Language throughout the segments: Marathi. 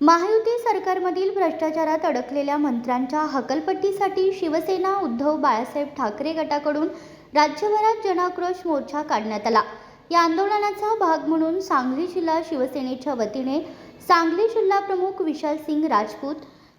महायुती सरकारमधील भ्रष्टाचारात अडकलेल्या मंत्र्यांच्या हकलपट्टीसाठी शिवसेना उद्धव बाळासाहेब ठाकरे गटाकडून राज्यभरात जनाक्रोश मोर्चा काढण्यात आला. या आंदोलनाचा भाग म्हणून सांगली जिल्हा शिवसेनेच्या वतीने सांगली जिल्हा प्रमुख विशाल सिंग राजपूत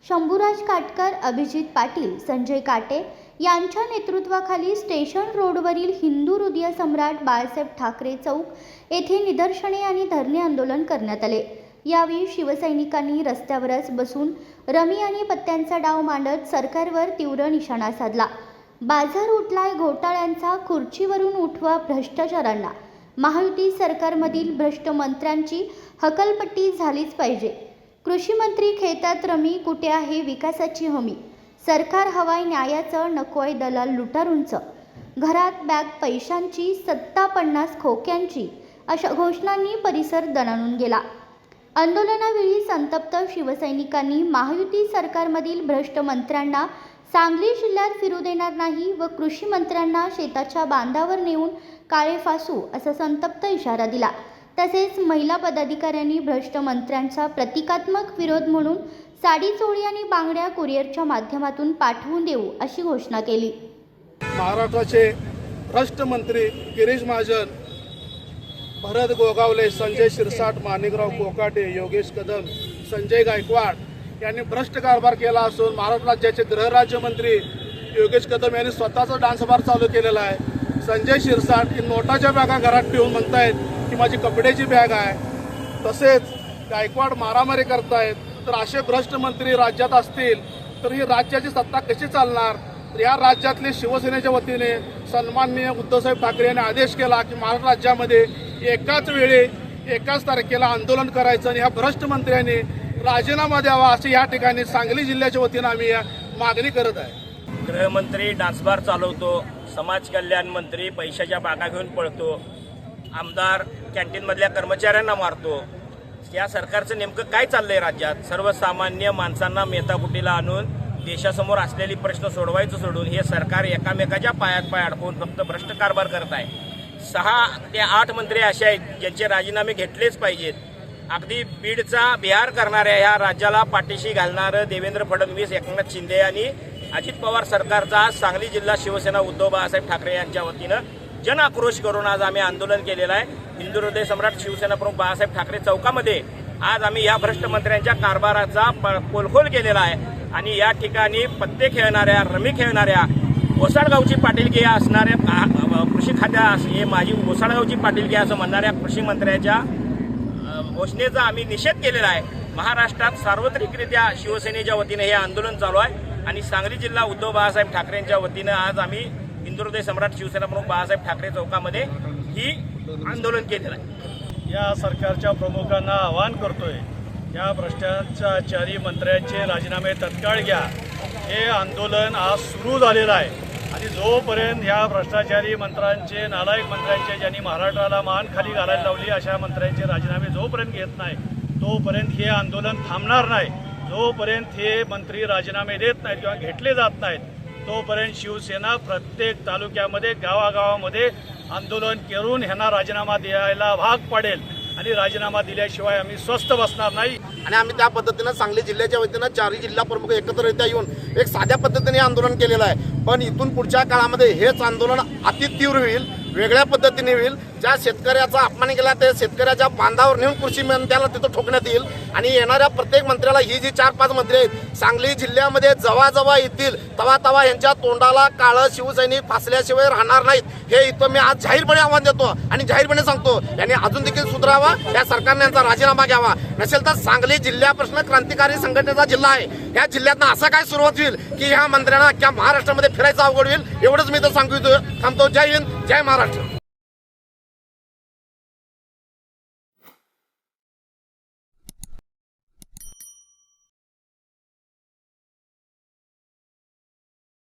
शंभूराज काटकर अभिजित पाटील संजय काटे यांच्या नेतृत्वाखाली स्टेशन रोडवरील हिंदू हृदय सम्राट बाळासाहेब ठाकरे चौक येथे निदर्शने आणि धरणे आंदोलन करण्यात आले. यावेळी शिवसैनिकांनी रस्त्यावरच बसून रमी आणि पत्त्यांचा डाव मांडत सरकारवर तीव्र निशाणा साधला. बाजार उठलाय घोटाळ्यांचा खुर्चीवरून उठवा भ्रष्टाचारांना. महायुती सरकारमधील भ्रष्ट मंत्र्यांची हकलपट्टी झालीच पाहिजे. कृषी मंत्री रमी कुठे आहे विकासाची हमी? सरकार हवाय न्यायाचं नकोय दलाल लुटारूंचं. घरात बॅग पैशांची सत्ता पन्नास खोक्यांची अशा घोषणांनी परिसर दणाणून गेला. आंदोलनावेळी संतप्त शिवसैनिकांनी महायुती सरकारमधील भ्रष्ट मंत्र्यांना सांगली जिल्ह्यात फिरू देणार नाही व कृषी मंत्र्यांना शेताच्या बांधावर नेऊन काळे फासू असा संतप्त इशारा दिला. तसेच महिला पदाधिकाऱ्यांनी भ्रष्ट मंत्र्यांचा प्रतिकात्मक विरोध म्हणून साडी चोळी आणि बांगड्या कुरिअरच्या माध्यमातून पाठवून देऊ अशी घोषणा केली. महाराष्ट्राचे भ्रष्ट मंत्री गिरीश महाजन भरत गोगावले संजय शिरसाट माणिकराव कोकाटे योगेश कदम संजय गायकवाड यांनी भ्रष्ट कारभार केला असून महाराष्ट्र राज्याचे गृहराज्यमंत्री योगेश कदम यांनी स्वतःचा डान्स बार चालू केलेला आहे. संजय शिरसाट ही नोटाच्या बॅगा घरात ठेवून म्हणतायत की माझी कपड्याची बॅग आहे. तसेच गायकवाड मारामारी करतायत. तर असे भ्रष्ट मंत्री राज्यात असतील तर ही राज्याची सत्ता कशी चालणार? या राज्यातले शिवसेनेच्या वतीने सन्माननीय उद्धवसाहेब ठाकरे यांनी आदेश केला की महाराष्ट्र राज्यामध्ये एकाच वेळी एकाच तारखेला आंदोलन करायचं आणि ह्या भ्रष्ट मंत्र्यांनी राजीनामा द्यावा अशी या ठिकाणी सांगली जिल्ह्याच्या वतीनं आम्ही मागणी करत आहे. गृहमंत्री डान्सबार चालवतो समाज कल्याण मंत्री पैशाच्या बागा घेऊन पळतो आमदार कॅन्टीनमधल्या कर्मचाऱ्यांना मारतो. या सरकारचं नेमकं काय चाललंय राज्यात? सर्वसामान्य माणसांना मेताकुटीला आणून देशासमोर असलेली प्रश्न सोडवायचं सोडून हे सरकार एकामेकाच्या पायात पाय अडकवून फक्त भ्रष्ट कारभार करत आहे. सहा ते आठ मंत्री असे आहेत ज्यांचे राजीनामे घेतलेच पाहिजेत. अगदी बीडचा बिहार करणाऱ्या ह्या राज्याला पाठीशी घालणारं देवेंद्र फडणवीस एकनाथ शिंदे आणि अजित पवार सरकारचा आज सांगली जिल्हा शिवसेना उद्धव बाळासाहेब ठाकरे यांच्या वतीनं जन आक्रोश करून आज आम्ही आंदोलन केलेलं आहे. हिंदू हृदय सम्राट शिवसेना प्रमुख बाळासाहेब ठाकरे चौकामध्ये आज आम्ही या भ्रष्ट मंत्र्यांच्या कारभाराचा प- पोलखोल केलेला आहे. आणि या ठिकाणी पत्ते खेळणाऱ्या रमी खेळणाऱ्या ओसाडगावची पाटीलकी असणाऱ्या कृषी खात्या हे माझी ओसाडगावची पाटीलकी असं म्हणणाऱ्या कृषी मंत्र्याच्या घोषणेचा आम्ही निषेध केलेला आहे. महाराष्ट्रात सार्वत्रिकरित्या शिवसेनेच्या वतीने हे आंदोलन चालू आहे आणि सांगली जिल्हा उद्धव बाळासाहेब ठाकरेंच्या वतीनं आज आम्ही हिंदुहृदय सम्राट शिवसेना प्रमुख बाळासाहेब ठाकरे चौकामध्ये ही आंदोलन केलेलं आहे. या सरकारच्या प्रमुखांना आवाहन करतोय या भ्रष्टाचारी मंत्र्यांचे राजीनामे तत्काळ घ्या. हे आंदोलन आज सुरू झालेलं आहे. आणि जोपर्यंत ह्या भ्रष्टाचारी मंत्र्यांचे नालायक मंत्र्यांचे ज्यांनी महाराष्ट्राला मान खाली घालायला लावली अशा मंत्र्यांचे राजीनामे जोपर्यंत घेत नाही तोपर्यंत हे आंदोलन थांबणार नाही. जोपर्यंत हे मंत्री राजीनामे देत नाहीत किंवा घेतले जात नाहीत तोपर्यंत शिवसेना प्रत्येक तालुक्यामध्ये गावागावामध्ये आंदोलन करून ह्यांना राजीनामा द्यायला भाग पाडेल. आणि राजीनामा दिल्याशिवाय आम्ही स्वस्थ बसणार नाही. आणि आम्ही त्या पद्धतीनं सांगली जिल्ह्याच्या वतीनं चारही जिल्हा प्रमुख एकत्ररित्या येऊन एक साध्या पद्धतीने आंदोलन केलेलं आहे. पण इथून पुढच्या काळामध्ये हेच आंदोलन अति तीव्र होईल वेगळ्या पद्धतीने होईल ज्या शेतकऱ्याचा अपमान केला त्या शेतकऱ्याच्या बांधावर नेऊन कृषी मंत्र्याला तिथं ठोकण्यात येईल. आणि येणाऱ्या प्रत्येक मंत्र्याला ही जी चार पाच मंत्री आहेत सांगली जिल्ह्यामध्ये जवाजवा येतील. तवा तवा यांच्या तोंडाला काळं शिवसैनिक फासल्याशिवाय राहणार नाहीत. हे इथं मी आज जाहीरपणे आव्हान देतो आणि जाहीरपणे सांगतो यांनी अजून देखील सुधारावा या सरकारने यांचा राजीनामा घ्यावा. नसेल तर सांगली जिल्ह्यापासून क्रांतिकारी संघटनेचा जिल्हा आहे. या जिल्ह्यातनं असं काय सुरुवात होईल की ह्या मंत्र्यांना अख्ख्या महाराष्ट्रामध्ये फिरायचं अवघड होईल? एवढंच मी तर सांगू इच्छितो. थांबतो. जय हिंद जय महाराष्ट्र.